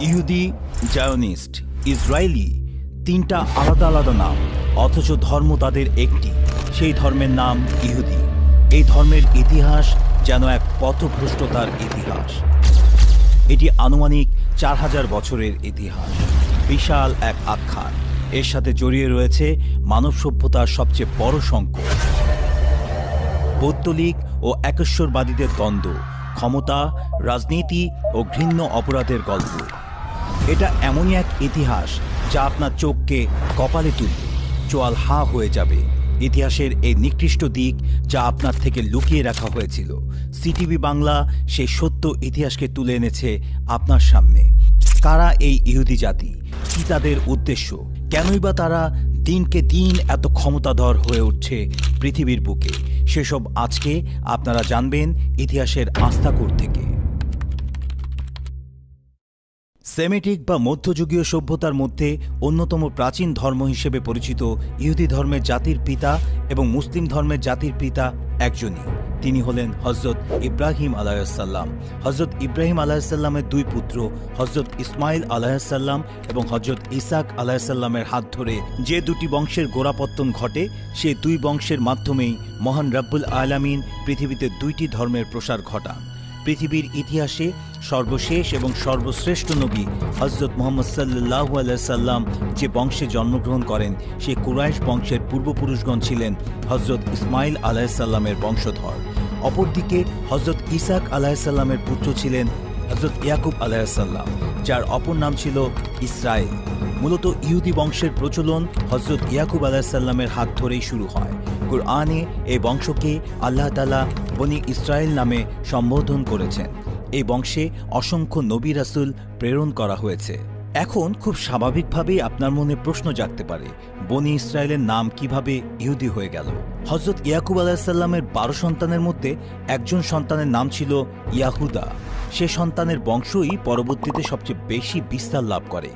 ইহুদি, Zionist, Israeli, তিনটা আলাদা আলাদা নাম, অথচ ধর্ম তাদের একটি। সেই ধর্মের নাম ইহুদি। এই ধর্মের ইতিহাস যেন এক পথভ্রষ্টতার ইতিহাস। এটি আনুমানিক চার হাজার বছরের ইতিহাস। বিশাল এক আখ্যান। এর সাথে জড়িয়ে রয়েছে মানব সভ্যতার সবচেয়ে বড় সংকট। পৌত্তলিক ও একেশ্বরবাদীদের দ্বন্দ্ব, ক্ষমতা, রাজনীতি ও ঘৃণ্য অপরাধের গল্প। এটা এমনই এক ইতিহাস যা আপনার চোখকে কপালে তুলবে, চোয়াল হা হয়ে যাবে। ইতিহাসের এই নিকৃষ্ট দিক যা আপনার থেকে লুকিয়ে রাখা হয়েছিল। সিটিভি বাংলা সেই সত্য ইতিহাসকে তুলে এনেছে আপনার সামনে। কারা এই ইহুদি জাতি? কি তাদের উদ্দেশ্য? কেনই বা তারা দিনকে দিন এত ক্ষমতাধর হয়ে উঠছে পৃথিবীর বুকে? সেসব আজকে আপনারা জানবেন ইতিহাসের আস্থাকুর থেকে। সেমেটিক বা মধ্যযুগীয় সভ্যতার মধ্যে অন্যতম প্রাচীন ধর্ম হিসেবে পরিচিত ইহুদি ধর্মের জাতির পিতা এবং মুসলিম ধর্মের জাতির পিতা একজনই। তিনি হলেন হজরত ইব্রাহিম আলাহিসাল্লাম হজরত ইব্রাহিম আলাহিসাল্লামের দুই পুত্র হজরত ইসমাইল আলাহিসাল্লাম এবং হজরত ইসাক আলাহিসাল্লামের হাত ধরে যে দুটি বংশের গোড়াপত্তন ঘটে, সেই দুই বংশের মাধ্যমেই মহান রব্বুল আলামিন পৃথিবীতে দুইটি ধর্মের প্রসার ঘটান। পৃথিবীর ইতিহাসে সর্বশেষ এবং সর্বশ্রেষ্ঠ নবী হজরত মোহাম্মদ সাল্লাহ সাল্লাম যে বংশে জন্মগ্রহণ করেন, সে কুরাইশ বংশের পূর্বপুরুষগণ ছিলেন হজরত ইসমাইল আলাহিসাল্লামের বংশধর। অপরদিকে হজরত ইসাক আলাহিসাল্লামের পুত্র ছিলেন হজরত ইয়াকুব আলাহিসাল্লাম যার অপর নাম ছিল ইসরায়েল। মূলত ইহুদি বংশের প্রচলন হজরত ইয়াকুব আলাহিসাল্লামের হাত ধরেই শুরু হয়। কুরআনে এই বংশকে আল্লাহ তালা বনি ইসরায়েল নামে সম্বোধন করেছেন। এই বংশে অসংখ্য নবী রাসুল প্রেরণ করা হয়েছে। এখন খুব স্বাভাবিকভাবেই আপনার মনে প্রশ্ন জাগতে পারে, বনি ইসরায়েলের নাম কীভাবে ইহুদি হয়ে গেল? হজরত ইয়াকুব আলাহিসাল্লামের বারো সন্তানের মধ্যে একজন সন্তানের নাম ছিল ইয়াহুদা। সে সন্তানের বংশই পরবর্তীতে সবচেয়ে বেশি বিস্তার লাভ করে,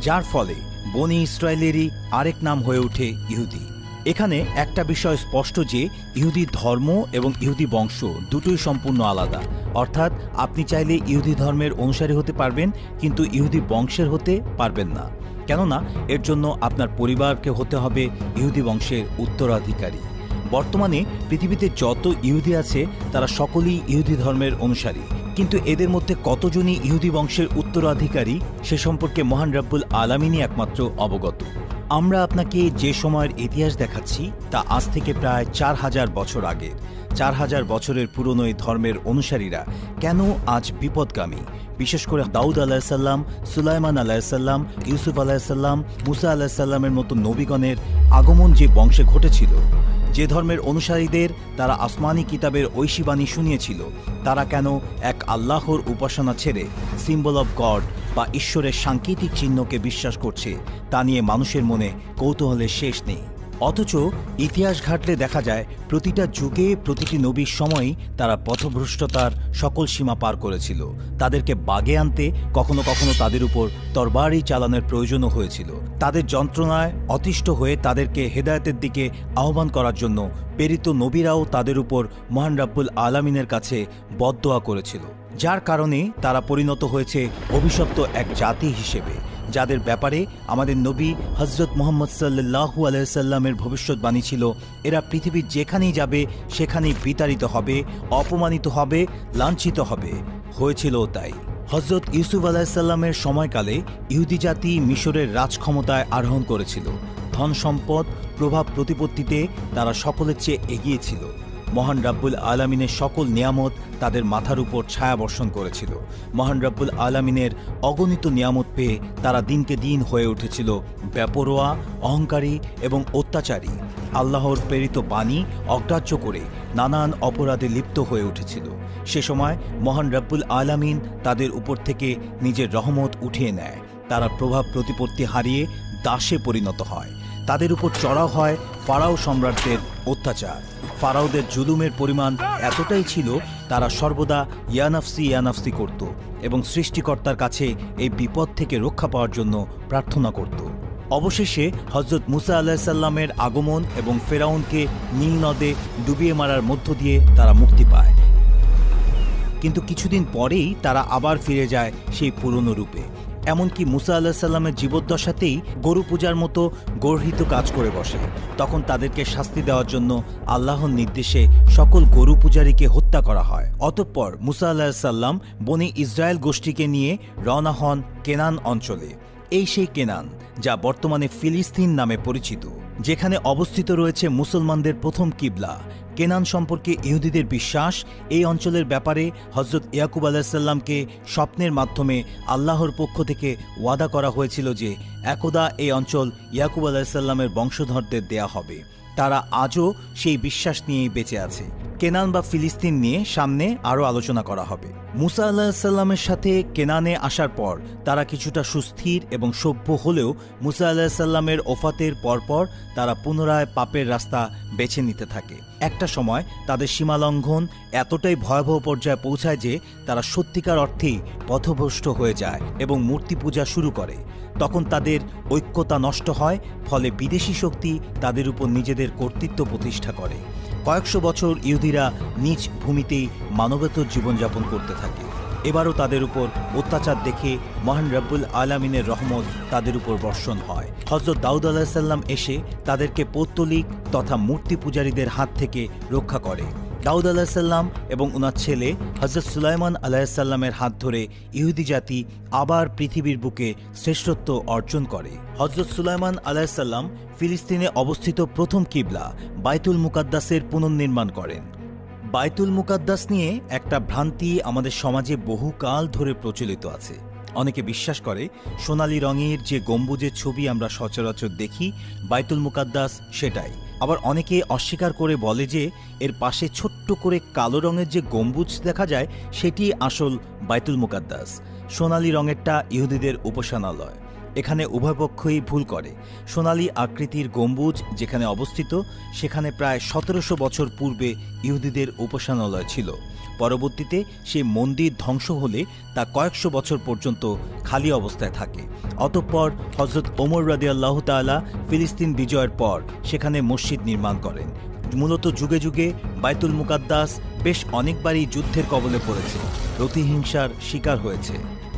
যার ফলে বনি ইসরায়েলেরই আরেক নাম হয়ে ওঠে ইহুদি। এখানে একটা বিষয় স্পষ্ট যে ইহুদি ধর্ম এবং ইহুদি বংশ দুটোই সম্পূর্ণ আলাদা। অর্থাৎ আপনি চাইলে ইহুদি ধর্মের অনুসারী হতে পারবেন, কিন্তু ইহুদি বংশের হতে পারবেন না। কেননা, এর জন্য আপনার পরিবারকে হতে হবে ইহুদি বংশের উত্তরাধিকারী। বর্তমানে পৃথিবীতে যত ইহুদি আছে, তারা সকলেই ইহুদি ধর্মের অনুসারী। কিন্তু এদের মধ্যে কতজনই ইহুদি বংশের উত্তরাধিকারী, সে সম্পর্কে মহান রাব্বুল আলামিনই একমাত্র অবগত। আমরা আপনাকে যে সময়ের ইতিহাস দেখাচ্ছি, তা আজ থেকে প্রায় চার হাজার বছর আগের। চার হাজার বছরের পুরনো এই ধর্মের অনুসারীরা কেন আজ বিপদগামী? বিশেষ করে দাউদ আলাহিসাল্লাম সুলাইমান আলাহিসাল্লাম ইউসুফ আলাহিসাল্লাম মুসা আলাহিসাল্লামের মতো নবীগণের আগমন যে বংশে ঘটেছিল যে ধর্মের অনুসারীদের তারা আসমানি কিতাবের ঐশীবাণী শুনিয়েছিল, তারা কেন এক আল্লাহর উপাসনা ছেড়ে সিম্বল অব গড বা ঈশ্বরের সাংকেতিক চিহ্নকে বিশ্বাস করছে, তা নিয়ে মানুষের মনে কৌতূহলের শেষ নেই। অথচ ইতিহাস ঘাটলে দেখা যায়, প্রতিটা যুগে প্রতিটি নবীর সময়ই তারা পথভ্রষ্টতার সকল সীমা পার করেছিল। তাদেরকে বাগে আনতে কখনো কখনো তাদের উপর তরবারি চালানোর প্রয়োজনও হয়েছিল। তাদের যন্ত্রণায় অতিষ্ঠ হয়ে তাদেরকে হেদায়তের দিকে আহ্বান করার জন্য প্রেরিত নবীরাও তাদের উপর মহান রাব্বুল আলামিনের কাছে বদদোয়া করেছিল। যার কারণে তারা পরিণত হয়েছে অভিশপ্ত এক জাতি হিসেবে। যাদের ব্যাপারে আমাদের নবী হজরত মোহাম্মদ সাল্লাহু আলাইসাল্লামের ভবিষ্যৎবাণী ছিল, এরা পৃথিবীর যেখানেই যাবে, সেখানেই বিতাড়িত হবে, অপমানিত হবে, লাঞ্ছিত হবে। হয়েছিল তাই। হজরত ইউসুফ আলাহিসাল্লামের সময়কালে ইহুদি জাতি মিশরের রাজক্ষমতায় আরোহণ করেছিল। ধন সম্পদ, প্রভাব প্রতিপত্তিতে তারা সকলের চেয়ে এগিয়েছিল মহান রাব্বুল আলামিনের সকল নিয়ামত তাদের মাথার উপর ছায়া বর্ষণ করেছিল। মহান রাব্বুল আলামিনের অগণিত নিয়ামত পেয়ে তারা দিনকে দিন হয়ে উঠেছিল ব্যাপরোয়া অহংকারী এবং অত্যাচারী। আল্লাহর প্রেরিত বাণী অগ্রাহ্য করে নানান অপরাধে লিপ্ত হয়ে উঠেছিল। সে সময় মহান রাব্বুল আলামিন তাদের উপর থেকে নিজের রহমত উঠিয়ে নেয়। তারা প্রভাব প্রতিপত্তি হারিয়ে দাসে পরিণত হয়। তাদের উপর চড়াও হয় ফারাও সম্রাটদের অত্যাচার। ফারাওদের জুলুমের পরিমাণ এতটাই ছিল, তারা সর্বদা ইয়ানাফসি ইয়ানাফসি করত এবং সৃষ্টিকর্তার কাছে এই বিপদ থেকে রক্ষা পাওয়ার জন্য প্রার্থনা করত। অবশেষে হজরত মুসা আলাহিসাল্লামের আগমন এবং ফেরাউনকে নীল নদে ডুবিয়ে মারার মধ্য দিয়ে তারা মুক্তি পায়। কিন্তু কিছুদিন পরেই তারা আবার ফিরে যায় সেই পুরনো রূপে। এমনকি মুসা আল্লাহ সাল্লামের জীবদ্দশাতেই গরু পূজার মতো গর্হিত কাজ করে বসে। তখন তাদেরকে শাস্তি দেওয়ার জন্য আল্লাহর নির্দেশে সকল গরু পূজারীকে হত্যা করা হয়। অতঃপর মুসা আল্লাহ সাল্লাম বনি ইসরায়েল গোষ্ঠীকে নিয়ে রওনা হন কেনান অঞ্চলে। এই সেই কেনান, যা বর্তমানে ফিলিস্তিন নামে পরিচিত, যেখানে অবস্থিত রয়েছে মুসলমানদের প্রথম কিবলা। কেনান সম্পর্কে ইহুদিদের বিশ্বাস, এই অঞ্চলের ব্যাপারে হজরত ইয়াকুব আলাহিসাল্লামকে স্বপ্নের মাধ্যমে আল্লাহর পক্ষ থেকে ওয়াদা করা হয়েছিল যে, একদা এই অঞ্চল ইয়াকুব আলাহিসাল্লামের বংশধরদের দেয়া হবে। তারা আজও সেই বিশ্বাস নিয়েই বেঁচে আছে। কেনান বা ফিলিস্তিন নিয়ে সামনে আরও আলোচনা করা হবে। মুসা আল্লাহ সাল্লামের সাথে কেনানে আসার পর তারা কিছুটা সুস্থির এবং সভ্য হলেও মুসা আল্লাহ সাল্লামের ওফাতের পরপর তারা পুনরায় পাপের রাস্তা বেছে নিতে থাকে। একটা সময় তাদের সীমালঙ্ঘন এতটাই ভয়াবহ পর্যায়ে পৌঁছায় যে তারা সত্যিকার অর্থেই পথভ্রষ্ট হয়ে যায় এবং মূর্তি পূজা শুরু করে। তখন তাদের ঐক্যতা নষ্ট হয়, ফলে বিদেশি শক্তি তাদের উপর নিজেদের কর্তৃত্ব প্রতিষ্ঠা করে। কয়েকশো বছর ইহুদিরা নিজ ভূমিতেই মানবেতর জীবনযাপন করতে থাকে। এবারও তাদের উপর অত্যাচার দেখে মহান রব্বুল আলামিনের রহমত তাদের উপর বর্ষণ হয়। হজরত দাউদ আলাহিসাল্লাম এসে তাদেরকে পৌত্তলিক তথা মূর্তি পূজারীদের হাত থেকে রক্ষা করে। দাউদ আলাহিসাল্লাম এবং ওনার ছেলে হজরত সুলাইমান আলাহিসাল্লামের হাত ধরে ইহুদি জাতি আবার পৃথিবীর বুকে শ্রেষ্ঠত্ব অর্জন করে। হজরত সুলাইমান আলাহিসাল্লাম ফিলিস্তিনে অবস্থিত প্রথম কিবলা বাইতুল মুকাদ্দাসের পুনর্নির্মাণ করেন। বাইতুল মুকাদ্দাস নিয়ে একটা ভ্রান্তি আমাদের সমাজে বহুকাল ধরে প্রচলিত আছে। অনেকে বিশ্বাস করে, সোনালী রঙের যে গম্বুজের ছবি আমরা সচরাচর দেখি, বাইতুল মুকাদ্দাস সেটাই। আবার অনেকে অস্বীকার করে বলে যে, এর পাশে ছোট্ট করে কালো রঙের যে গম্বুজ দেখা যায়, সেটি আসল বাইতুল মুকাদ্দাস, সোনালি রঙেরটা ইহুদিদের উপাসনালয়। এখানে উভয় পক্ষই ভুল করে। সোনালি আকৃতির গম্বুজ যেখানে অবস্থিত, সেখানে প্রায় সতেরোশো বছর পূর্বে ইহুদিদের উপাসনালয় ছিল। পরবর্তীতে সেই মন্দির ধ্বংস হলে তা কয়েকশো বছর পর্যন্ত খালি অবস্থায় থাকে। অতঃপর হজরত ওমর রাদি আল্লাহ তালা ফিলিস্তিন বিজয়ের পর সেখানে মসজিদ নির্মাণ করেন। মূলত যুগে যুগে বাইতুল মুকাদ্দাস বেশ অনেকবারই যুদ্ধের কবলে পড়েছে। প্রতিহিংসার শিকার হয়েছে,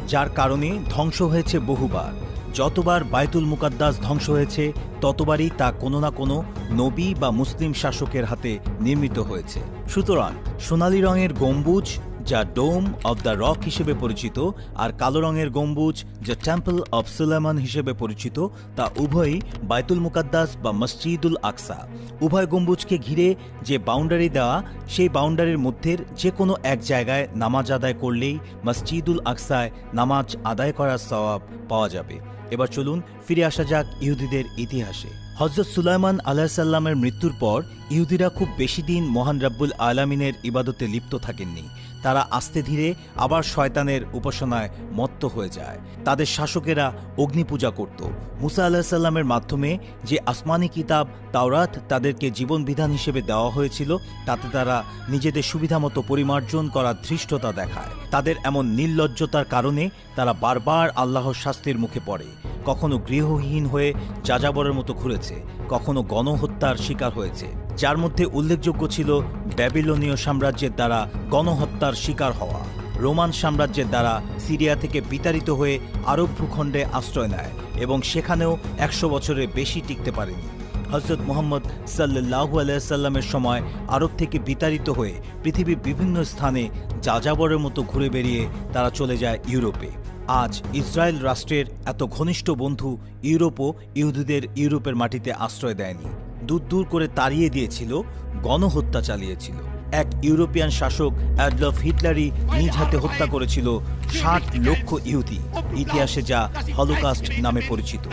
যার কারণে ধ্বংস হয়েছে বহুবার। যতবার বাইতুল মুকাদ্দাস ধ্বংস হয়েছে, ততবারই তা কোনো না কোনো নবী বা মুসলিম শাসকের হাতে নির্মিত হয়েছে। সুতরাং সোনালী রঙের গম্বুজ, যা ডোম অব দ্য রক হিসেবে পরিচিত, আর কালো রঙের গম্বুজ, যা টেম্পল অব সুলেমান হিসেবে পরিচিত, তা উভয়ই বাইতুল মুকাদ্দাস বা মসজিদুল আকসা। উভয় গম্বুজকে ঘিরে যে বাউন্ডারি দেওয়া, সেই বাউন্ডারির মধ্যে যে কোনো এক জায়গায় নামাজ আদায় করলেই মসজিদুল আকসায় নামাজ আদায় করার সওয়াব পাওয়া যাবে। এবার চলুন ফিরে আসা যাক ইহুদিদের ইতিহাসে। হজরত সুলাইমান আলাহিসাল্লামের মৃত্যুর পর ইহুদিরা খুব বেশি দিন মহান রাব্বুল আলামিনের ইবাদতে লিপ্ত থাকেননি। তারা আস্তে ধীরে আবার শয়তানের উপাসনায় মত্ত হয়ে যায়। তাদের শাসকেরা অগ্নি পূজা করত। মুসা আলাহিসাল্লামের মাধ্যমে যে আসমানি কিতাব তাওরাত তাদেরকে জীবনবিধান হিসেবে দেওয়া হয়েছিল, তাতে তারা নিজেদের সুবিধামতো পরিমার্জন করার ধৃষ্টতা দেখায়। তাদের এমন নির্লজ্জতার কারণে তারা বারবার আল্লাহর শাস্তির মুখে পড়ে। কখনো গৃহহীন হয়ে যাযাবরের মতো ঘুরেছে, কখনো গণহত্যার শিকার হয়েছে। যার মধ্যে উল্লেখযোগ্য ছিল ব্যাবিলনীয় সাম্রাজ্যের দ্বারা গণহত্যার শিকার হওয়া। রোমান সাম্রাজ্যের দ্বারা সিরিয়া থেকে বিতাড়িত হয়ে আরব ভূখণ্ডে আশ্রয় নেয় এবং সেখানেও একশো বছরের বেশি টিকতে পারেনি। হজরত মোহাম্মদ সাল্লাহু আলাইসাল্লামের সময় আরব থেকে বিতাড়িত হয়ে পৃথিবীর বিভিন্ন স্থানে যাযাবরের মতো ঘুরে বেরিয়ে তারা চলে যায় ইউরোপে। আজ ইসরায়েল রাষ্ট্রের এত ঘনিষ্ঠ বন্ধু ইউরোপও ইহুদিদের ইউরোপের মাটিতে আশ্রয় দেয়নি। দূর দূর করে তাড়িয়ে দিয়েছিল, গণহত্যা চালিয়েছিল। এক ইউরোপিয়ান শাসক অ্যাডলফ হিটলারই নিজ হাতে হত্যা করেছিল ষাট লক্ষ ইহুদি। ইতিহাসে যা হলোকাস্ট নামে পরিচিত।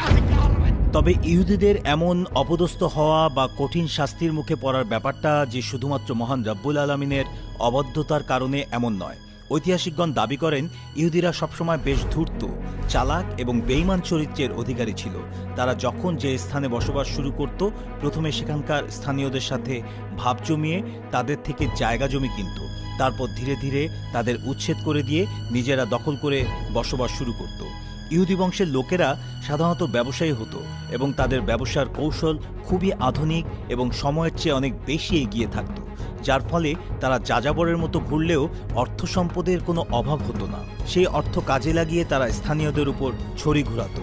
তবে ইহুদিদের এমন অপদস্থ হওয়া বা কঠিন শাস্তির মুখে পড়ার ব্যাপারটা যে শুধুমাত্র মহান রব্বুল আলমিনের অবদ্ধতার কারণে এমন নয়। ঐতিহাসিকগণ দাবি করেন, ইহুদিরা সবসময় বেশ ধূর্ত, চালাক এবং বেইমান চরিত্রের অধিকারী ছিল। তারা যখন যে স্থানে বসবাস শুরু করত, প্রথমে সেখানকার স্থানীয়দের সাথে ভাব জমিয়ে তাদের থেকে জায়গা জমি কিনত। তারপর ধীরে ধীরে তাদের উচ্ছেদ করে দিয়ে নিজেরা দখল করে বসবাস শুরু করত। ইহুদি বংশের লোকেরা সাধারণত ব্যবসায়ী হতো এবং তাদের ব্যবসার কৌশল খুবই আধুনিক এবং সময়ের চেয়ে অনেক বেশি এগিয়ে থাকত। যার ফলে তারা যাযাবরের মতো ঘুরলেও অর্থ সম্পদের কোনো অভাব হতো না। সেই অর্থ কাজে লাগিয়ে তারা স্থানীয়দের উপর ছড়ি ঘুরাত।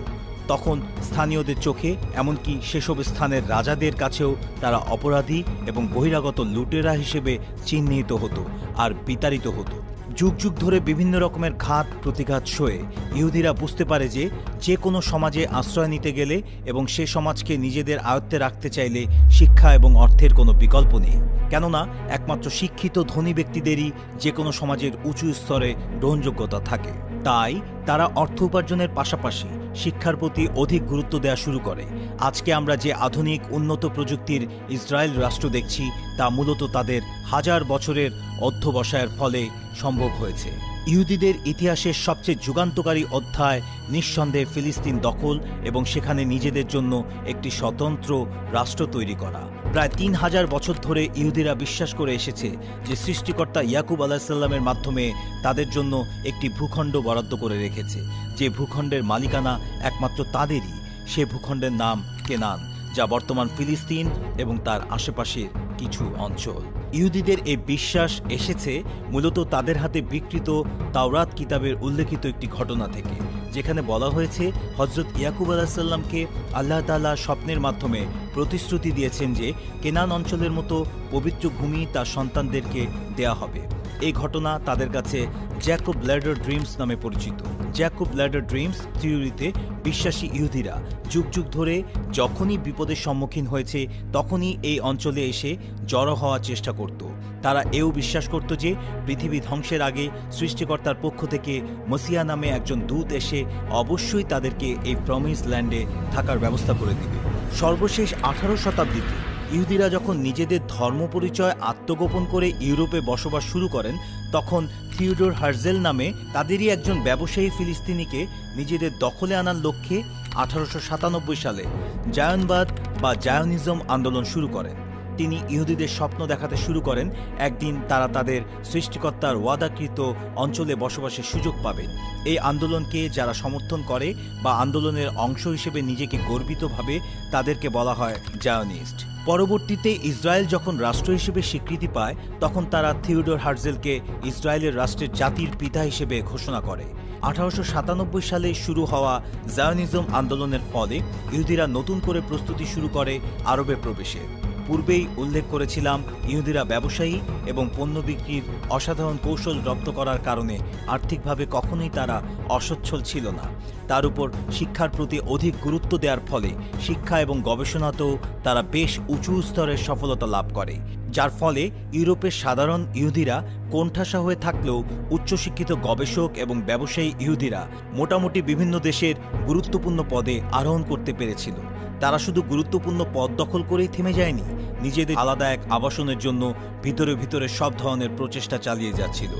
তখন স্থানীয়দের চোখে, এমনকি সেসব স্থানের রাজাদের কাছেও তারা অপরাধী এবং বহিরাগত লুটেরা হিসেবে চিহ্নিত হতো আর বিতাড়িত হতো। যুগ যুগ ধরে বিভিন্ন রকমের ঘাত, প্রতিঘাত সয়ে ইহুদিরা বুঝতে পারে যে যে কোনো সমাজে আশ্রয় নিতে গেলে এবং সে সমাজকে নিজেদের আয়ত্তে রাখতে চাইলে শিক্ষা এবং অর্থের কোনো বিকল্প নেই। কেননা একমাত্র শিক্ষিত ধনী ব্যক্তিদেরই যে কোনো সমাজের উঁচু স্তরে গ্রহণযোগ্যতা থাকে। তাই তারা অর্থ উপার্জনের পাশাপাশি শিক্ষার প্রতি অধিক গুরুত্ব দেওয়া শুরু করে। আজকে আমরা যে আধুনিক, উন্নত প্রযুক্তির ইসরায়েল রাষ্ট্র দেখছি, তা মূলত তাদের হাজার বছরের অধ্যবসায়ের ফলে সম্ভব হয়েছে। ইহুদিদের ইতিহাসের সবচেয়ে যুগান্তকারী অধ্যায়, নিঃসন্দেহে ফিলিস্তিন দখল এবং সেখানে নিজেদের জন্য একটি স্বতন্ত্র রাষ্ট্র তৈরি করা। প্রায় তিন হাজার বছর ধরে ইহুদিরা বিশ্বাস করে এসেছে যে সৃষ্টিকর্তা ইয়াকুব আলাহিসাল্লামের মাধ্যমে তাদের জন্য একটি ভূখণ্ড বরাদ্দ করে রেখেছে। যে ভূখণ্ডের মালিকানা একমাত্র তাদেরই, সে ভূখণ্ডের নাম কেনান, যা বর্তমান ফিলিস্তিন এবং তার আশেপাশের কিছু অঞ্চল। ইহুদিদের এই বিশ্বাস এসেছে মূলত তাদের হাতে বিকৃত তাওরাত কিতাবের উল্লেখিত একটি ঘটনা থেকে। যেখানে বলা হয়েছে হজরত ইয়াকুব আলাহিসাল্লামকে আল্লাহ তাআলা স্বপ্নের মাধ্যমে প্রতিশ্রুতি দিয়েছেন যে কেনান অঞ্চলের মতো পবিত্র ভূমি তার সন্তানদেরকে দেয়া হবে। এই ঘটনা তাদের কাছে জ্যাকব ল্যাডার ড্রিমস নামে পরিচিত। জ্যাকব ল্যাডার ড্রিমস থিওরিতে বিশ্বাসী ইহুদিরা যুগ যুগ ধরে যখনই বিপদের সম্মুখীন হয়েছে তখনই এই অঞ্চলে এসে জড়ো হওয়ার চেষ্টা করত। তারা এও বিশ্বাস করত যে পৃথিবী ধ্বংসের আগে সৃষ্টিকর্তার পক্ষ থেকে মসিয়া নামে একজন দূত এসে অবশ্যই তাদেরকে এই প্রমিস ল্যান্ডে থাকার ব্যবস্থা করে দিবে। সর্বশেষ আঠারো শতাব্দীতে ইহুদিরা যখন নিজেদের ধর্ম পরিচয় আত্মগোপন করে ইউরোপে বসবাস শুরু করেন, তখন থিওডোর হার্জেল নামে তাদেরই একজন ব্যবসায়ী ফিলিস্তিনিকে নিজেদের দখলে আনার লক্ষ্যে আঠারোশো সাতানব্বই সালে জায়নবাদ বা জায়নিজম আন্দোলন শুরু করেন। তিনি ইহুদিদের স্বপ্ন দেখাতে শুরু করেন। একদিন তারা তাদের সৃষ্টিকর্তার ওয়াদাকৃত অঞ্চলে বসবাসের সুযোগ পাবে। এই আন্দোলনকে যারা সমর্থন করে বা আন্দোলনের অংশ হিসেবে নিজেকে গর্বিতভাবে তাদেরকে বলা হয় জায়নিস্ট। পরবর্তীতে ইসরায়েল যখন রাষ্ট্র হিসেবে স্বীকৃতি পায়, তখন তারা থিওডোর হার্জেলকে ইসরায়েলের রাষ্ট্রের জাতির পিতা হিসেবে ঘোষণা করে। আঠারোশো সাতানব্বই সালে শুরু হওয়া জায়নিজম আন্দোলনের ফলে ইহুদিরা নতুন করে প্রস্তুতি শুরু করে আরবে প্রবেশের পূর্বেই উল্লেখ করেছিলাম ইহুদিরা ব্যবসায়ী এবং পণ্য বিক্রির অসাধারণ কৌশল রপ্ত করার কারণে আর্থিকভাবে কখনোই তারা অসচ্ছল ছিল না। তার উপর শিক্ষার প্রতি অধিক গুরুত্ব দেওয়ার ফলে শিক্ষা এবং গবেষণাতেও তারা বেশ উঁচু স্তরের সফলতা লাভ করে, যার ফলে ইউরোপের সাধারণ ইহুদিরা কোণঠাসা হয়ে থাকলেও উচ্চশিক্ষিত গবেষক এবং ব্যবসায়ী ইহুদিরা মোটামুটি বিভিন্ন দেশের গুরুত্বপূর্ণ পদে আরোহণ করতে পেরেছিল। তারা শুধু গুরুত্বপূর্ণ পদ দখল করেই থেমে যায়নি, নিজেদের আলাদা এক আবাসনের জন্য ভিতরে ভিতরে সব ধরনের প্রচেষ্টা চালিয়ে যাচ্ছিল।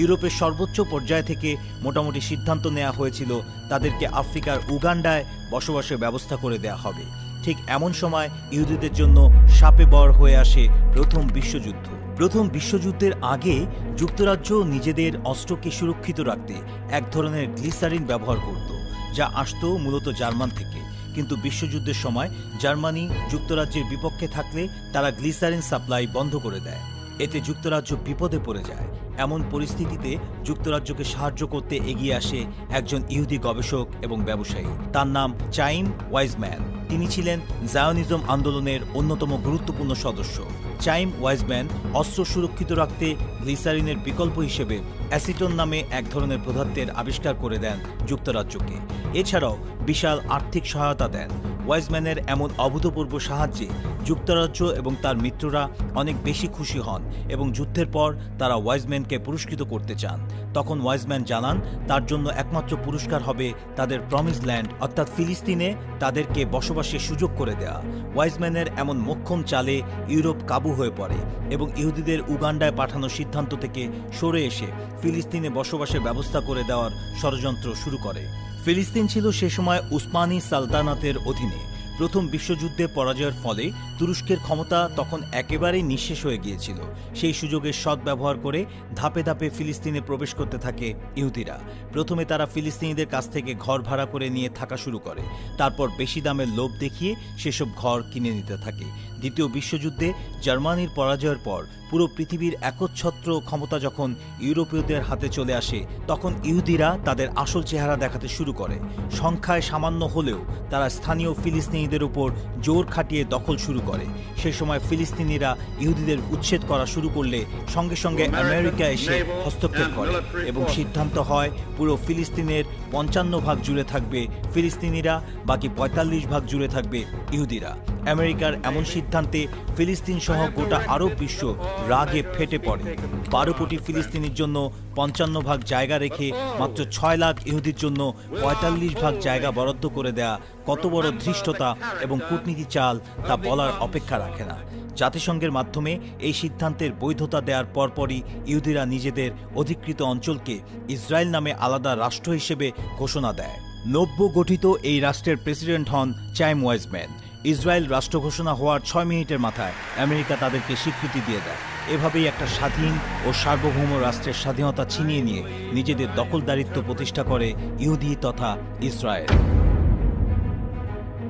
ইউরোপের সর্বোচ্চ পর্যায় থেকে মোটামুটি সিদ্ধান্ত নেওয়া হয়েছিল তাদেরকে আফ্রিকার উগান্ডায় বসবাসের ব্যবস্থা করে দেয়া হবে। ঠিক এমন সময় ইহুদিদের জন্য সাপে বর হয়ে আসে প্রথম বিশ্বযুদ্ধ। প্রথম বিশ্বযুদ্ধের আগে যুক্তরাজ্য নিজেদের অস্ত্রকে সুরক্ষিত রাখতে এক ধরনের গ্লিসারিন ব্যবহার করত, যা আসতো মূলত জার্মান থেকে। কিন্তু বিশ্বযুদ্ধের সময় জার্মানি যুক্তরাজ্যের বিপক্ষে থাকলে তারা গ্লিসারিন সাপ্লাই বন্ধ করে দেয়। এতে যুক্তরাজ্য বিপদে পড়ে যায়। এমন পরিস্থিতিতে যুক্তরাজ্যকে সাহায্য করতে এগিয়ে আসে একজন ইহুদি গবেষক এবং ব্যবসায়ী। তার নাম চাইম ওয়াইজম্যান। তিনি ছিলেন জায়নিজম আন্দোলনের অন্যতম গুরুত্বপূর্ণ সদস্য। চাইম ওয়াইজম্যান অস্ত্র সুরক্ষিত রাখতে গ্লিসারিনের বিকল্প হিসেবে অ্যাসিটন নামে এক ধরনের পদার্থের আবিষ্কার করে দেন যুক্তরাজ্যকে। এছাড়াও বিশাল আর্থিক সহায়তা দেন। ওয়াইজম্যানের এমন অভূতপূর্ব সাহায্যে যুক্তরাজ্য এবং তার মিত্ররা অনেক বেশি খুশি হন এবং যুদ্ধের পর তারা ওয়াইজম্যানকে পুরস্কৃত করতে চান। তখন ওয়াইজম্যান জানান, তার জন্য একমাত্র পুরস্কার হবে তাদের প্রমিস ল্যান্ড, অর্থাৎ ফিলিস্তিনে তাদেরকে বসবাসের সুযোগ করে দেয়া। ওয়াইজম্যানের এমন মোক্ষম চালে ইউরোপ কাবু হয়ে পড়ে এবং ইহুদিদের উগান্ডায় পাঠানোর সিদ্ধান্ত থেকে সরে এসে ফিলিস্তিনে বসবাসের ব্যবস্থা করে দেওয়ার ষড়যন্ত্র শুরু করে। ফিলিস্তিন ছিল সে সময় উসমানী সালতানাতের অধীনে। প্রথম বিশ্বযুদ্ধে পরাজয়ের ফলে তুরস্কের ক্ষমতা তখন একেবারেই নিঃশেষ হয়ে গিয়েছিল। সেই সুযোগের সদ্ব্যবহার করে ধাপে ধাপে ফিলিস্তিনে প্রবেশ করতে থাকে ইহুদিরা। প্রথমে তারা ফিলিস্তিনিদের কাছ থেকে ঘর ভাড়া করে নিয়ে থাকা শুরু করে। তারপর বেশি দামের লোভ দেখিয়ে সেসব ঘর কিনে নিতে থাকে। দ্বিতীয় বিশ্বযুদ্ধে জার্মানির পরাজয়ের পর পুরো পৃথিবীর একচ্ছত্র ক্ষমতা যখন ইউরোপীয়দের হাতে চলে আসে তখন ইহুদিরা তাদের আসল চেহারা দেখাতে শুরু করে। সংখ্যায় সামান্য হলেও তারা স্থানীয় ফিলিস্তিনিদের উপর জোর খাটিয়ে দখল শুরু করে। সে সময় ফিলিস্তিনিরা ইহুদিদের উচ্ছেদ করা শুরু করলে সঙ্গে সঙ্গে আমেরিকা এসে হস্তক্ষেপ করে এবং সিদ্ধান্ত হয় পুরো ফিলিস্তিনের পঞ্চান্ন ভাগ জুড়ে থাকবে ফিলিস্তিনিরা বাকি পঁয়তাল্লিশ ভাগ জুড়ে থাকবে ইহুদিরা। আমেরিকার এমন সিদ্ধান্তে ফিলিস্তিন সহ গোটা আরব বিশ্ব রাগে ফেটে পড়ে। বারো কোটি ফিলিস্তিনির জন্য পঞ্চান্ন ভাগ জায়গা রেখে মাত্র ছয় লাখ ইহুদির জন্য পঁয়তাল্লিশ ভাগ জায়গা বরাদ্দ করে দেয়া কত বড় ধৃষ্টতা এবং কূটনীতি চাল তা বলার অপেক্ষা রাখে না। জাতিসংঘের মাধ্যমে এই সিদ্ধান্তের বৈধতা দেওয়ার পরপরই ইহুদিরা নিজেদের অধিকৃত অঞ্চলকে ইসরায়েল নামে আলাদা রাষ্ট্র হিসেবে ঘোষণা দেয়। নব্য গঠিত এই রাষ্ট্রের প্রেসিডেন্ট হন চাইম ওয়াইজম্যান। ইসরায়েল রাষ্ট্র ঘোষণা হওয়ার ছয় মিনিটের মাথায় আমেরিকা তাদেরকে স্বীকৃতি দিয়ে দেয়। এভাবেই একটা স্বাধীন ও সার্বভৌম রাষ্ট্রের স্বাধীনতা ছিনিয়ে নিয়ে নিজেদের দখলদারিত্ব প্রতিষ্ঠা করে ইহুদি তথা ইসরায়েল।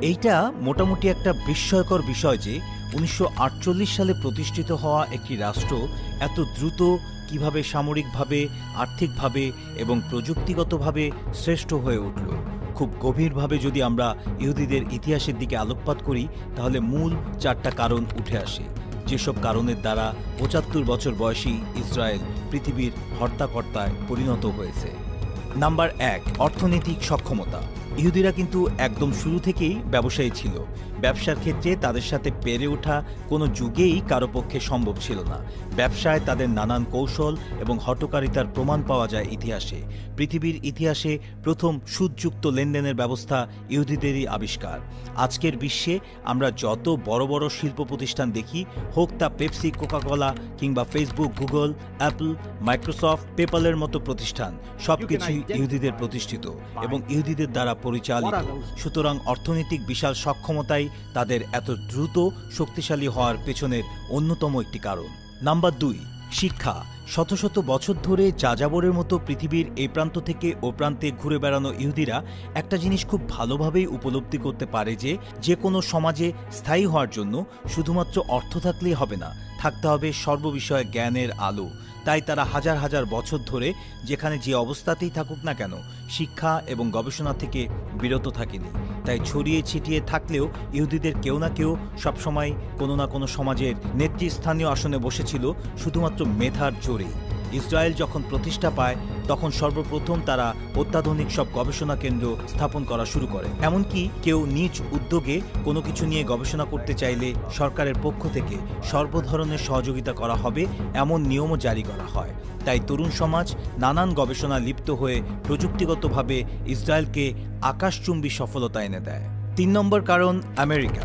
এইটা মোটামুটি একটা বিস্ময়কর বিষয় যে উনিশশো আটচল্লিশ সালে প্রতিষ্ঠিত হওয়া একটি রাষ্ট্র এত দ্রুত কীভাবে সামরিকভাবে, আর্থিকভাবে এবং প্রযুক্তিগতভাবে শ্রেষ্ঠ হয়ে উঠল। খুব গভীরভাবে যদি আমরা ইহুদিদের ইতিহাসের দিকে আলোকপাত করি, তাহলে মূল চারটা কারণ উঠে আসে। যেসব কারণের দ্বারা পঁচাত্তর বছর বয়সী ইসরায়েল পৃথিবীর হর্তাকর্তায় পরিণত হয়েছে। নাম্বার এক, অর্থনৈতিক সক্ষমতা। ইহুদিরা কিন্তু একদম শুরু থেকেই ব্যবসায়ী ছিল। ব্যবসার ক্ষেত্রে তাদের সাথে পেরে ওঠা কোনো যুগেই কারও পক্ষে সম্ভব ছিল না। ব্যবসায় তাদের নানান কৌশল এবং হটকারিতার প্রমাণ পাওয়া যায় ইতিহাসে। পৃথিবীর ইতিহাসে প্রথম সুদযুক্ত লেনদেনের ব্যবস্থা ইহুদিদেরই আবিষ্কার। আজকের বিশ্বে আমরা যত বড় বড় শিল্প প্রতিষ্ঠান দেখি হোক তা পেপসি কোকাকোলা কিংবা ফেসবুক গুগল অ্যাপল মাইক্রোসফট পেপালের মতো প্রতিষ্ঠান সবকিছুই ইহুদিদের প্রতিষ্ঠিত এবং ইহুদিদের দ্বারা পরিচালিত। সুতরাং অর্থনৈতিক বিশাল সক্ষমতাই তাদের এত দ্রুত শক্তিশালী হওয়ার পেছনের অন্যতম একটি কারণ। নাম্বার দুই, শিক্ষা। শত শত বছর ধরে যাযাবরের মতো পৃথিবীর এই প্রান্ত থেকে ও প্রান্তে ঘুরে বেড়ানো ইহুদিরা একটা জিনিস খুব ভালোভাবেই উপলব্ধি করতে পারে যে যে কোনো সমাজে স্থায়ী হওয়ার জন্য শুধুমাত্র অর্থ থাকলেই হবে না, থাকতে হবে সর্ববিষয়ে জ্ঞানের আলো। তাই তারা হাজার হাজার বছর ধরে যেখানে যে অবস্থাতেই থাকুক না কেন, শিক্ষা এবং গবেষণা থেকে বিরত থাকেনি। তাই ছড়িয়ে ছিটিয়ে থাকলেও ইহুদিদের কেউ না কেউ সবসময় কোনো না কোনো সমাজের নেতৃস্থানীয় আসনে বসেছিল শুধুমাত্র মেধার জোরেই। ইসরায়েল যখন প্রতিষ্ঠা পায়, তখন সর্বপ্রথম তারা অত্যাধুনিক সব গবেষণা কেন্দ্র স্থাপন করা শুরু করে। এমনকি কেউ নিজ উদ্যোগে কোনো কিছু নিয়ে গবেষণা করতে চাইলে সরকারের পক্ষ থেকে সর্বধরনের সহযোগিতা করা হবে এমন নিয়মও জারি করা হয়। তাই তরুণ সমাজ নানান গবেষণা লিপ্ত হয়ে প্রযুক্তিগতভাবে ইসরায়েলকে আকাশচুম্বী সফলতা এনে দেয়। তিন নম্বর কারণ আমেরিকা।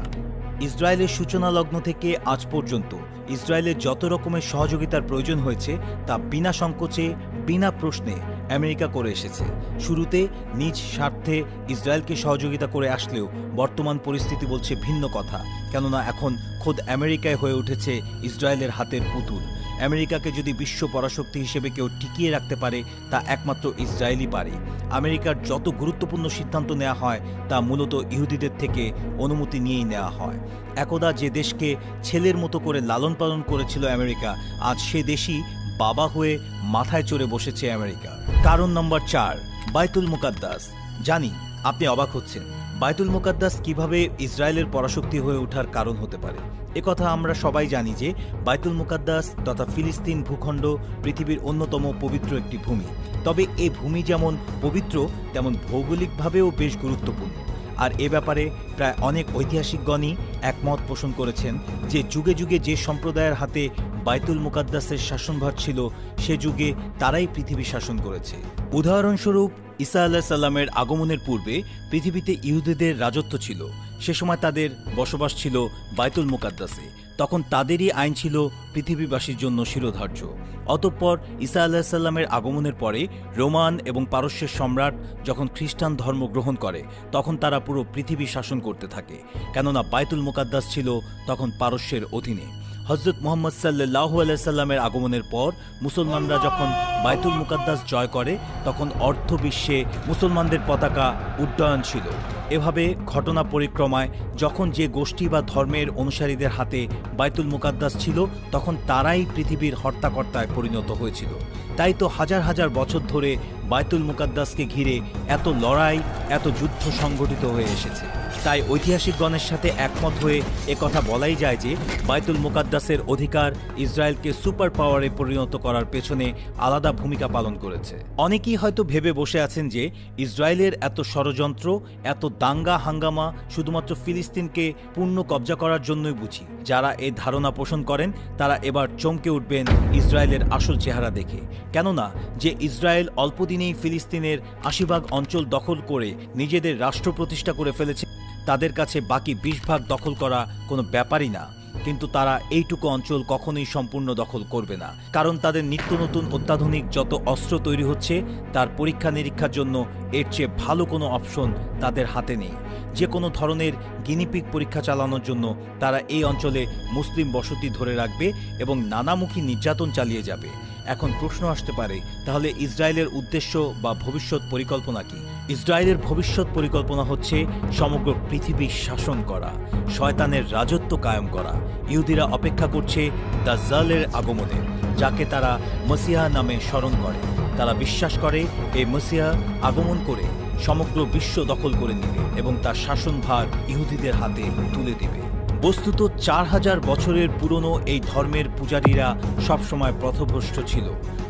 ইসরায়েলের সূচনা লগ্ন থেকে আজ পর্যন্ত ইসরায়েলের যত রকমের সহযোগিতার প্রয়োজন হয়েছে, তা বিনা সংকোচে, বিনা প্রশ্নে আমেরিকা করে এসেছে। শুরুতে নিজ স্বার্থে ইসরায়েলকে সহযোগিতা করে আসলেও বর্তমান পরিস্থিতি বলছে ভিন্ন কথা, কেননা এখন খোদ আমেরিকায় হয়ে উঠেছে ইসরায়েলের হাতের পুতুল। আমেরিকাকে যদি বিশ্ব পরাশক্তি হিসেবে কেউ টিকিয়ে রাখতে পারে, তা একমাত্র ইসরায়েলই পারে। আমেরিকার যত গুরুত্বপূর্ণ সিদ্ধান্ত নেওয়া হয়, তা মূলত ইহুদিদের থেকে অনুমতি নিয়েই নেওয়া হয়। একদা যে দেশকে ছেলের মতো করে লালন পালন করেছিল আমেরিকা, আজ সে দেশই বাবা হয়ে মাথায় চড়ে বসেছে আমেরিকা। কারণ নম্বর চার, বাইতুল মুকাদ্দাস। জানি, আপনি অবাক হচ্ছেন। বাইতুল মোকাদ্দাস কীভাবে ইসরায়েলের পরাশক্তি হয়ে ওঠার কারণ হতে পারে? একথা আমরা সবাই জানি যে বাইতুল মুকাদ্দাস তথা ফিলিস্তিন ভূখণ্ড পৃথিবীর অন্যতম পবিত্র একটি ভূমি। তবে এ ভূমি যেমন পবিত্র, তেমন ভৌগোলিকভাবেও বেশ গুরুত্বপূর্ণ। আর এ ব্যাপারে প্রায় অনেক ঐতিহাসিকগণই একমত পোষণ করেছেন যে যুগে যুগে যে সম্প্রদায়ের হাতে বাইতুল মুকাদ্দাসের শাসনভার ছিল, সে যুগে তারাই পৃথিবী শাসন করেছে। উদাহরণস্বরূপ ঈসা আল্লাহ সাল্লামের আগমনের পূর্বে পৃথিবীতে ইহুদিদের রাজত্ব ছিল। সে সময় তাদের বসবাস ছিল বাইতুল মুকাদ্দাসে। তখন তাদেরই আইন ছিল পৃথিবীবাসীর জন্য শিরোধার্য। অতঃপর ঈসা আল্লাহ সাল্লামের আগমনের পরে রোমান এবং পারস্যের সম্রাট যখন খ্রিস্টান ধর্ম গ্রহণ করে, তখন তারা পুরো পৃথিবী শাসন করতে থাকে। কেননা বাইতুল মুকাদ্দাস ছিল তখন পারস্যের অধীনে। হজরত মোহাম্মদ সাল্লাহ আলাইসাল্লামের আগমনের পর মুসলমানরা যখন বাইতুল মুকাদ্দাস জয় করে, তখন অর্থ বিশ্বে মুসলমানদের পতাকা উড্ডয়ন ছিল। এভাবে ঘটনা পরিক্রমায় যখন যে গোষ্ঠী বা ধর্মের অনুসারীদের হাতে বাইতুল মুকাদ্দাস ছিল, তখন তারাই পৃথিবীর হর্তাকর্তায় পরিণত হয়েছিল। তাই তো হাজার হাজার বছর ধরে বাইতুল মুকাদ্দাসকে ঘিরে এত লড়াই, এত যুদ্ধ সংগঠিত হয়ে এসেছে। তাই ঐতিহাসিকগণের সাথে একমত হয়ে একথা বলাই যায় যে বাইতুল মুকাদ্দাসের অধিকার ইসরায়েলকে সুপার পাওয়ারে পরিণত করার পেছনে আলাদা ভূমিকা পালন করেছে। অনেকেই হয়তো ভেবে বসে আছেন যে ইসরায়েলের এত ষড়যন্ত্র, এত দাঙ্গা হাঙ্গামা শুধুমাত্র ফিলিস্তিনকে পূর্ণ কবজা করার জন্যই বুঝি। যারা এই ধারণা পোষণ করেন, তারা এবার চমকে উঠবেন ইসরায়েলের আসল চেহারা দেখে। কেননা, যে ইসরায়েল অল্পদিনেই ফিলিস্তিনের আশি ভাগ অঞ্চল দখল করে নিজেদের রাষ্ট্র প্রতিষ্ঠা করে ফেলেছে তাদের কাছে বাকি বিশ ভাগ দখল করা কোনো ব্যাপারই না। কিন্তু তারা এইটুকু অঞ্চল কখনোই সম্পূর্ণ দখল করবে না। কারণ তাদের নিত্য নতুন অত্যাধুনিক যত অস্ত্র তৈরি হচ্ছে, তার পরীক্ষা নিরীক্ষার জন্য এর চেয়ে ভালো কোনো অপশন তাদের হাতে নেই। যে কোনো ধরনের গিনিপিক পরীক্ষা চালানোর জন্য তারা এই অঞ্চলে মুসলিম বসতি ধরে রাখবে এবং নানামুখী নির্যাতন চালিয়ে যাবে। এখন প্রশ্ন আসতে পারে, তাহলে ইসরায়েলের উদ্দেশ্য বা ভবিষ্যৎ পরিকল্পনা কি? ইসরায়েলের ভবিষ্যৎ পরিকল্পনা হচ্ছে সমগ্র পৃথিবী শাসন করা, শয়তানের রাজত্ব কায়েম করা। ইহুদিরা অপেক্ষা করছে দ্য দাজ্জালের আগমনের যাকে তারা মসিহা নামে স্মরণ করে। তারা বিশ্বাস করে, এই মসিহা আগমন করে সমগ্র বিশ্ব দখল করে নেবে এবং তার শাসনভার ইহুদিদের হাতে তুলে দেবে। বস্তুত চার হাজার বছরের পুরনো এই ধর্মের পূজারীরা সবসময় পথভ্রষ্ট ছিল।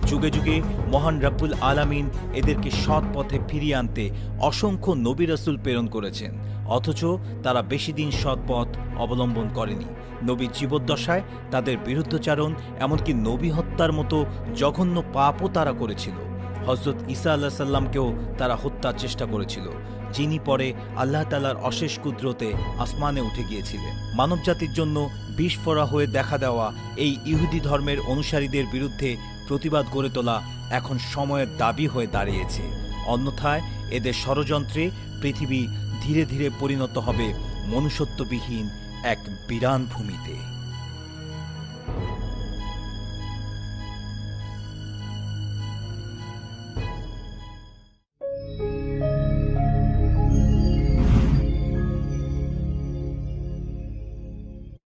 যুগে যুগে মহান রাব্বুল আলামিন এদেরকে সৎ পথে ফিরিয়ে আনতে অসংখ্য নবী রাসূল প্রেরণ করেছেন। অথচ তারা বেশি দিন সৎ পথ অবলম্বন করেনি। নবী জীবদ্দশায় তাদের বিরুদ্ধচারণ, এমনকি নবী হত্যার মতো জঘন্য পাপও তারা করেছিল। হজরত ঈসা আল্লাহ সাল্লামকেও তারা হত্যার চেষ্টা করেছিল। যিনি পরে আল্লাহ তালার অশেষ কুদরতে আসমানে উঠে গিয়েছিলেন। মানবজাতির জন্য বিস্ফোরা হয়ে দেখা দেওয়া এই ইহুদি ধর্মের অনুসারীদের বিরুদ্ধে প্রতিবাদ গড়ে তোলা এখন সময়ের দাবি হয়ে দাঁড়িয়েছে। অন্যথায় এদের ষড়যন্ত্রে পৃথিবী ধীরে ধীরে পরিণত হবে মনুষ্যত্ববিহীন এক বিরান ভূমিতে।